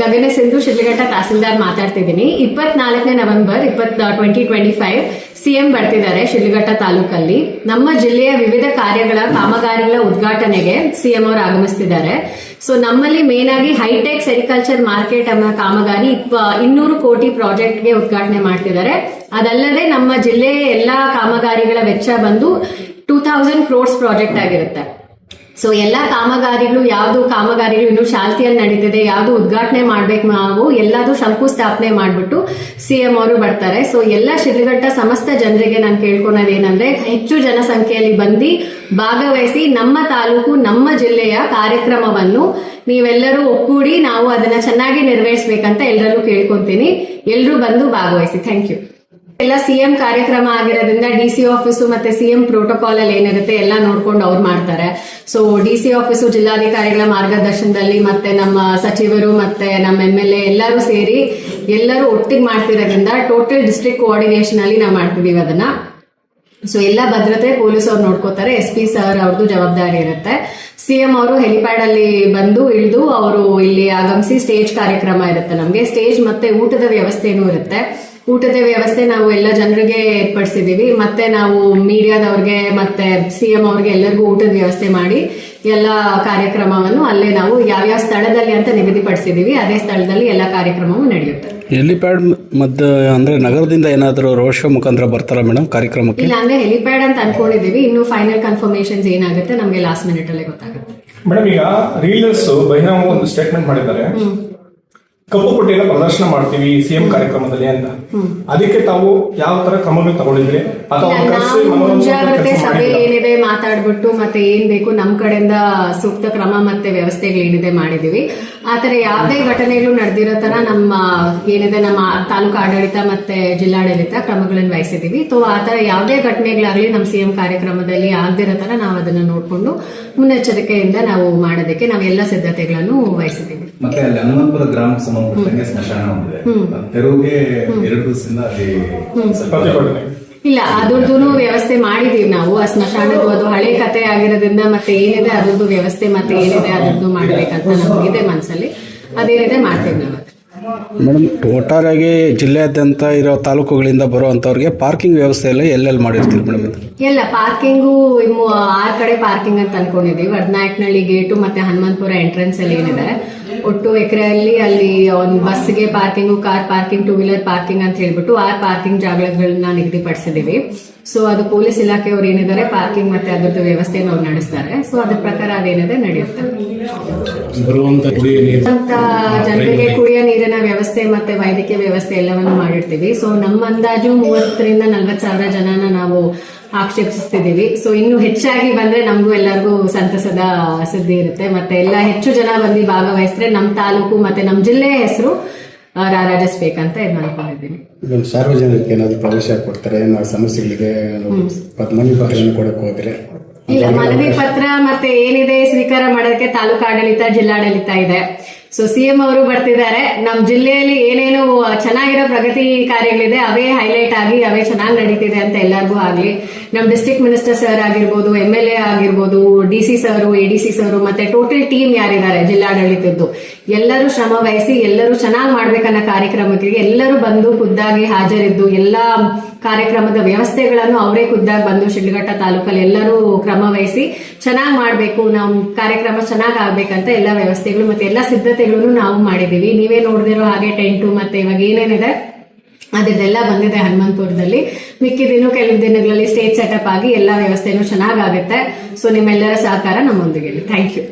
ಗಗನ ಸಿಂಧು ಶಿಡ್ಲಘಟ್ಟ ತಹಸೀಲ್ದಾರ್ ಮಾತಾಡ್ತಿದ್ದೀನಿ. ಇಪ್ಪತ್ನಾಲ್ಕನೇ ನವೆಂಬರ್ ಇಪ್ಪತ್ ಟ್ವೆಂಟಿ ಟ್ವೆಂಟಿ ಫೈವ್ ಸಿಎಂ ಬರ್ತಿದ್ದಾರೆ ಶಿಡ್ಲಘಟ್ಟ ತಾಲೂಕಲ್ಲಿ. ನಮ್ಮ ಜಿಲ್ಲೆಯ ವಿವಿಧ ಕಾರ್ಯಗಳ ಕಾಮಗಾರಿಗಳ ಉದ್ಘಾಟನೆಗೆ ಸಿಎಂ ಅವರು ಆಗಮಿಸ್ತಿದ್ದಾರೆ. ಸೊ ನಮ್ಮಲ್ಲಿ ಮೇನ್ ಆಗಿ ಹೈಟೆಕ್ ಸೆರಿಕಲ್ಚರ್ ಮಾರ್ಕೆಟ್ ಅನ್ನೋ ಕಾಮಗಾರಿ ಇನ್ನೂರು ಕೋಟಿ ಪ್ರಾಜೆಕ್ಟ್ಗೆ ಉದ್ಘಾಟನೆ ಮಾಡ್ತಿದ್ದಾರೆ. ಅದಲ್ಲದೆ ನಮ್ಮ ಜಿಲ್ಲೆಯ ಎಲ್ಲಾ ಕಾಮಗಾರಿಗಳ ವೆಚ್ಚ ಬಂದು ಟೂ ಥೌಸಂಡ್ ಕ್ರೋರ್ಸ್ ಪ್ರಾಜೆಕ್ಟ್ ಆಗಿರುತ್ತೆ. ಸೊ ಎಲ್ಲಾ ಕಾಮಗಾರಿಗಳು, ಯಾವುದು ಕಾಮಗಾರಿಗಳು ಇನ್ನು ಶಾಂತಿಯಲ್ಲಿ ನಡೀತಿದೆ, ಯಾವ್ದು ಉದ್ಘಾಟನೆ ಮಾಡ್ಬೇಕು ನಾವು ಎಲ್ಲಾದು ಶಂಕುಸ್ಥಾಪನೆ ಮಾಡ್ಬಿಟ್ಟು ಸಿಎಂ ಅವರು ಬರ್ತಾರೆ. ಸೊ ಎಲ್ಲ ಶಿಡ್ಲಘಟ್ಟ ಸಮಸ್ತ ಜನರಿಗೆ ನಾನು ಕೇಳ್ಕೊಳೋದು ಏನಂದ್ರೆ, ಹೆಚ್ಚು ಜನಸಂಖ್ಯೆಯಲ್ಲಿ ಬಂದು ಭಾಗವಹಿಸಿ ನಮ್ಮ ತಾಲೂಕು, ನಮ್ಮ ಜಿಲ್ಲೆಯ ಕಾರ್ಯಕ್ರಮವನ್ನು ನೀವೆಲ್ಲರೂ ಒಕ್ಕೂಡಿ ನಾವು ಅದನ್ನ ಚೆನ್ನಾಗಿ ನೆರವೇರಿಸಬೇಕಂತ ಎಲ್ಲರಲ್ಲೂ ಕೇಳ್ಕೊಂತೀನಿ. ಎಲ್ಲರೂ ಬಂದು ಭಾಗವಹಿಸಿ. ಥ್ಯಾಂಕ್ ಯು ಎಲ್ಲ ಸಿಎಂ ಕಾರ್ಯಕ್ರಮ ಆಗಿರೋದ್ರಿಂದ ಡಿ ಸಿ ಆಫೀಸು ಮತ್ತೆ ಸಿಎಂ ಪ್ರೋಟೋಕಾಲ್ ಅಲ್ಲಿ ಏನಿರುತ್ತೆ ಎಲ್ಲ ನೋಡ್ಕೊಂಡು ಅವ್ರು ಮಾಡ್ತಾರೆ. ಸೊ ಡಿ ಸಿ ಆಫೀಸು ಜಿಲ್ಲಾಧಿಕಾರಿಗಳ ಮಾರ್ಗದರ್ಶನದಲ್ಲಿ ಮತ್ತೆ ನಮ್ಮ ಸಚಿವರು ಮತ್ತೆ ನಮ್ಮ ಎಂ ಎಲ್ ಎ ಎಲ್ಲರೂ ಸೇರಿ ಎಲ್ಲರೂ ಒಟ್ಟಿಗೆ ಮಾಡ್ತಿರೋದ್ರಿಂದ ಟೋಟಲ್ ಡಿಸ್ಟ್ರಿಕ್ಟ್ ಕೋಆರ್ಡಿನೇಷನ್ ಅಲ್ಲಿ ನಾವು ಮಾಡ್ತಿದೀವಿ ಅದನ್ನ. ಸೊ ಎಲ್ಲ ಭದ್ರತೆ ಪೊಲೀಸ್ ಅವ್ರು ನೋಡ್ಕೋತಾರೆ. ಎಸ್ ಪಿ ಸರ್ ಅವ್ರದ್ದು ಜವಾಬ್ದಾರಿ ಇರುತ್ತೆ. ಸಿಎಂ ಅವರು ಹೆಲಿಪ್ಯಾಡ್ ಅಲ್ಲಿ ಬಂದು ಇಳಿದು ಅವರು ಇಲ್ಲಿ ಆಗಮಿಸಿ ಸ್ಟೇಜ್ ಕಾರ್ಯಕ್ರಮ ಇರುತ್ತೆ ನಮಗೆ. ಸ್ಟೇಜ್ ಮತ್ತೆ ಊಟದ ವ್ಯವಸ್ಥೆನೂ ಇರುತ್ತೆ. ಊಟದ ವ್ಯವಸ್ಥೆ ನಾವು ಎಲ್ಲ ಜನರಿಗೆ ಏರ್ಪಡಿಸಿದೀವಿ ಮತ್ತೆ ನಾವು ಮೀಡಿಯಾದವ್ರಿಗೆ ಮತ್ತೆ ಸಿ ಎಂ ಅವ್ರಿಗೆ ಎಲ್ಲರಿಗೂ ಊಟದ ವ್ಯವಸ್ಥೆ ಮಾಡಿ ಎಲ್ಲ ಕಾರ್ಯಕ್ರಮವನ್ನು ಅಲ್ಲೇ ನಾವು ಯಾವ್ಯಾವ ಸ್ಥಳದಲ್ಲಿ ಅಂತ ನಿಗದಿಪಡಿಸಿದೀವಿ ಅದೇ ಸ್ಥಳದಲ್ಲಿ ಎಲ್ಲ ಕಾರ್ಯಕ್ರಮವು ನಡೆಯುತ್ತೆ. ಹೆಲಿಪ್ಯಾಡ್ ಮತ್ತೆ ಅಂದ್ರೆ ನಗರದಿಂದ ಏನಾದರೂ ರೋಡ್ ಶೋ ಮುಖಾಂತರ ಬರ್ತಾರಾ ಮೇಡಮ್ ಕಾರ್ಯಕ್ರಮಕ್ಕೆ? ಇಲ್ಲ ಅಂದ್ರೆ ಹೆಲಿಪ್ಯಾಡ್ ಅಂತ ಅನ್ಕೊಂಡಿದೀವಿ ಇನ್ನು ಫೈನಲ್ ಕನ್ಫರ್ಮೇಶನ್ಸ್ ಏನಾಗುತ್ತೆ ನಮಗೆ ಲಾಸ್ಟ್ ಮಿನಿಟ್ ಅಲ್ಲೇ ಗೊತ್ತಾಗುತ್ತೆ. ಮೇಡಮ್ ಈಗ ರೀಲರ್ಸ್ ಬಹಿರಂಗ ಒಂದು ಸ್ಟೇಟ್ಮೆಂಟ್ ಮಾಡಿದ್ದಾರೆ. ಕಪ್ಪು ಪಟ್ಟಿಯನ್ನು ಪ್ರದರ್ಶನ ಮಾಡ್ತೀವಿ ಸಿಎಂ ಕಾರ್ಯಕ್ರಮದಲ್ಲಿ ಅಂತ. ಅದಕ್ಕೆ ತಾವು ಯಾವ ತರ ಕ್ರಮಗಳು ತಗೊಂಡಿದ್ರಿ ಮುಂಜಾಗ್ರತೆ ಸಭೆ ಏನಿದೆ ಮಾತಾಡ್ಬಿಟ್ಟು ಮತ್ತೆ ಏನ್ ಬೇಕು ನಮ್ ಕಡೆಯಿಂದ ಸೂಕ್ತ ಕ್ರಮ ಮತ್ತೆ ವ್ಯವಸ್ಥೆಗಳೇನಿದೆ ಮಾಡಿದೀವಿ ಆತರ ಯಾವುದೇ ಘಟನೆಗಳು ನಡೆದಿರೋ ತರ ನಮ್ಮ ಏನಿದೆ ನಮ್ಮ ತಾಲೂಕು ಆಡಳಿತ ಮತ್ತೆ ಜಿಲ್ಲಾಡಳಿತ ಕ್ರಮಗಳನ್ನು ವಹಿಸಿದೀವಿ ಸೊ ಆತರ ಯಾವುದೇ ಘಟನೆಗಳಾಗ್ಲಿ ನಮ್ಮ ಸಿಎಂ ಕಾರ್ಯಕ್ರಮದಲ್ಲಿ ಆಗದಿರೋ ತರ ನಾವು ಅದನ್ನ ನೋಡ್ಕೊಂಡು ಮುನ್ನೆಚ್ಚರಿಕೆಯಿಂದ ನಾವು ಮಾಡೋದಕ್ಕೆ ನಾವೆಲ್ಲ ಸಿದ್ಧತೆಗಳನ್ನು ವಹಿಸಿದ್ದೀವಿ. ಮತ್ತೆ ಅಲ್ಲಿ ಹನುಮಂತಪುರ ಗ್ರಾಮ ಸಂಬಂಧಪಟ್ಟಂಗೆ ಸ್ಮಶಾನ ಹೊಂದಿದೆ ತೆರವುಗೆ ಎರಡು ದಿವಸದಿಂದ ಅಲ್ಲಿ ಇಲ್ಲ ಅದ್ರದ್ದು ವ್ಯವಸ್ಥೆ ಮಾಡಿದೀವಿ ನಾವು. ಆ ಸ್ಮಶಾನದ್ದು ಅದು ಹಳೆ ಕತೆ ಆಗಿರೋದ್ರಿಂದ ಮತ್ತೆ ಏನಿದೆ ಅದ್ರದ್ದು ವ್ಯವಸ್ಥೆ ಮತ್ತೆ ಏನಿದೆ ಅದರದ್ದು ಮಾಡ್ಬೇಕಂತ ನಮಗಿದೆ ಮನಸ್ಸಲ್ಲಿ ಅದೇನಿದೆ ಮಾಡ್ತೀವಿ ನಾವು ಮೇಡಮ್ ಒಟ್ಟಾರೆಯಾಗಿ ಜಿಲ್ಲೆಯಾದ್ಯಂತ ಇರೋ ತಾಲೂಕುಗಳಿಂದ ಬರುವಂತವ್ರಿಗೆ ಪಾರ್ಕಿಂಗ್ ವ್ಯವಸ್ಥೆ ಎಲ್ಲ ಎಲ್ಲೆಲ್ಲಿ ಮಾಡಿರ್ತೀವಿ ಮೇಡಮ್ ಎಲ್ಲ ಪಾರ್ಕಿಂಗು ಆರ್ ಕಡೆ ಪಾರ್ಕಿಂಗ್ ಅಂತ ಅನ್ಕೊಂಡಿದೀವಿ. ವಡ್ನಾಯಕ್ನಳ್ಳಿ ಗೇಟು ಮತ್ತೆ ಹನುಮಂತಪುರ ಎಂಟ್ರೆನ್ಸ್ ಅಲ್ಲಿ ಏನಿದೆ. ಒಟ್ಟು ಎಕರೆಯಲ್ಲಿ ಅಲ್ಲಿ ಒಂದು ಬಸ್ಗೆ parking car parking two wheeler parking ಅಂತ ಹೇಳ್ಬಿಟ್ಟು ಆ ಪಾರ್ಕಿಂಗ್ ಜಾಗಗಳನ್ನ ನಿಗದಿಪಡಿಸಿದೀವಿ ಸೊ ಅದು ಪೊಲೀಸ್ ಇಲಾಖೆಯವರು ಏನಿದ್ದಾರೆ ಪಾರ್ಕಿಂಗ್ ಮತ್ತೆ ಅದ್ರದ್ದು ವ್ಯವಸ್ಥೆಯನ್ನು ಅವ್ರು ನಡೆಸ್ತಾರೆ. ಸೊ ಅದ್ರ ಪ್ರಕಾರ ಅದೇನಿದೆ ನಡೆಯುತ್ತೆ. ಜನರಿಗೆ ಕುಡಿಯೋ ನೀರಿನ ವ್ಯವಸ್ಥೆ ಮತ್ತೆ ವೈದ್ಯಕೀಯ ವ್ಯವಸ್ಥೆ ಎಲ್ಲವನ್ನು ಮಾಡಿರ್ತೀವಿ. ಸೊ ನಮ್ಮ ಅಂದಾಜು ಮೂವತ್ತರಿಂದ ನಲ್ವತ್ ಸಾವಿರ ಜನನ ನಾವು ಆಕ್ಷೇಪಿಸ್ತಿದೀವಿ ಸೊ ಇನ್ನು ಹೆಚ್ಚಾಗಿ ಬಂದ್ರೆ ನಮಗೂ ಎಲ್ಲರಿಗೂ ಸಂತಸದ ಸುದ್ದಿ ಇರುತ್ತೆ. ಮತ್ತೆ ಎಲ್ಲ ಹೆಚ್ಚು ಜನ ಬಂದು ಭಾಗವಹಿಸಿದ್ರೆ ನಮ್ಮ ತಾಲೂಕು ಮತ್ತೆ ನಮ್ಮ ಜಿಲ್ಲೆಯ ಹೆಸರು ರಾರಾಜಿಸ್ಬೇಕಂತ ಇದು ಅನ್ಕೊಂಡಿದ್ದೀನಿ ಸಾರ್ವಜನಿಕರಿಗೆ ಏನಾದ್ರು ಪ್ರವೇಶ ಕೊಡ್ತಾರೆ ಸಮಸ್ಯೆಗಳಿಗೆ ಮನವಿ ಪತ್ರವನ್ನು ಕೊಡಕ್ಕೆ ಹೋದ್ರೆ. ಇಲ್ಲ ಮನವಿ ಪತ್ರ ಮತ್ತೆ ಏನಿದೆ ಸ್ವೀಕಾರ ಮಾಡೋದಕ್ಕೆ ತಾಲೂಕು ಆಡಳಿತ ಜಿಲ್ಲಾಡಳಿತ ಇದೆ. ಸೊ ಸಿಎಂ ಅವರು ಬರ್ತಿದ್ದಾರೆ. ನಮ್ಮ ಜಿಲ್ಲೆಯಲ್ಲಿ ಏನೇನು ಚೆನ್ನಾಗಿರೋ ಪ್ರಗತಿ ಕಾರ್ಯಗಳಿದೆ. ಅವೇ ಹೈಲೈಟ್ ಆಗಿ, ಅವೇ ಚೆನ್ನಾಗಿ ನಡೀತಿದೆ ಅಂತ ಎಲ್ಲರಿಗೂ ಆಗ್ಲಿ. ನಮ್ಮ ಡಿಸ್ಟ್ರಿಕ್ಟ್ ಮಿನಿಸ್ಟರ್ ಸರ್ ಆಗಿರ್ಬೋದು ಎಂ ಎಲ್ ಎ ಆಗಿರ್ಬೋದು D C sir A D C sir ಮತ್ತೆ ಟೋಟಲ್ ಟೀಮ್ ಯಾರಿದ್ದಾರೆ ಜಿಲ್ಲಾಡಳಿತದ್ದು. ಎಲ್ಲರೂ ಶ್ರಮ ವಹಿಸಿ, ಎಲ್ಲರೂ ಚೆನ್ನಾಗಿ ಮಾಡ್ಬೇಕನ್ನೋ ಕಾರ್ಯಕ್ರಮಕ್ಕೆ ಎಲ್ಲರೂ ಬಂದು ಖುದ್ದಾಗಿ ಹಾಜರಿದ್ದು, ಎಲ್ಲಾ ಕಾರ್ಯಕ್ರಮದ ವ್ಯವಸ್ಥೆಗಳನ್ನು ಅವರೇ ಖುದ್ದಾಗಿ ಬಂದು ಶಿಡ್ಲಘಟ್ಟ ತಾಲೂಕಲ್ಲಿ ಎಲ್ಲರೂ ಕ್ರಮ ವಹಿಸಿ, ಚೆನ್ನಾಗಿ ಮಾಡಬೇಕು ನಮ್ಮ ಕಾರ್ಯಕ್ರಮ ಚೆನ್ನಾಗಿ ಆಗ್ಬೇಕಂತ ಎಲ್ಲ ವ್ಯವಸ್ಥೆಗಳು ಮತ್ತೆ ಎಲ್ಲ ಸಿದ್ಧತೆಗಳನ್ನು ನಾವು ಮಾಡಿದೀವಿ ನೀವೇ ನೋಡಿದಿರೋ ಹಾಗೆ ಟೆಂಟು ಮತ್ತೆ ಇವಾಗ ಏನೇನಿದೆ ಅದರದೆಲ್ಲ ಬಂದಿದೆ ಹನುಮಂತಪುರದಲ್ಲಿ. ಮಿಕ್ಕಿದಿನೂ ಕೆಲವು ದಿನಗಳಲ್ಲಿ ಸ್ಟೇಜ್ ಸೆಟಪ್ ಆಗಿ ಎಲ್ಲ ವ್ಯವಸ್ಥೆನೂ ಚೆನ್ನಾಗಾಗುತ್ತೆ. ಸೊ ನಿಮ್ಮೆಲ್ಲರ ಸಹಕಾರ ನಮ್ಮೊಂದಿಗೆ. Thank you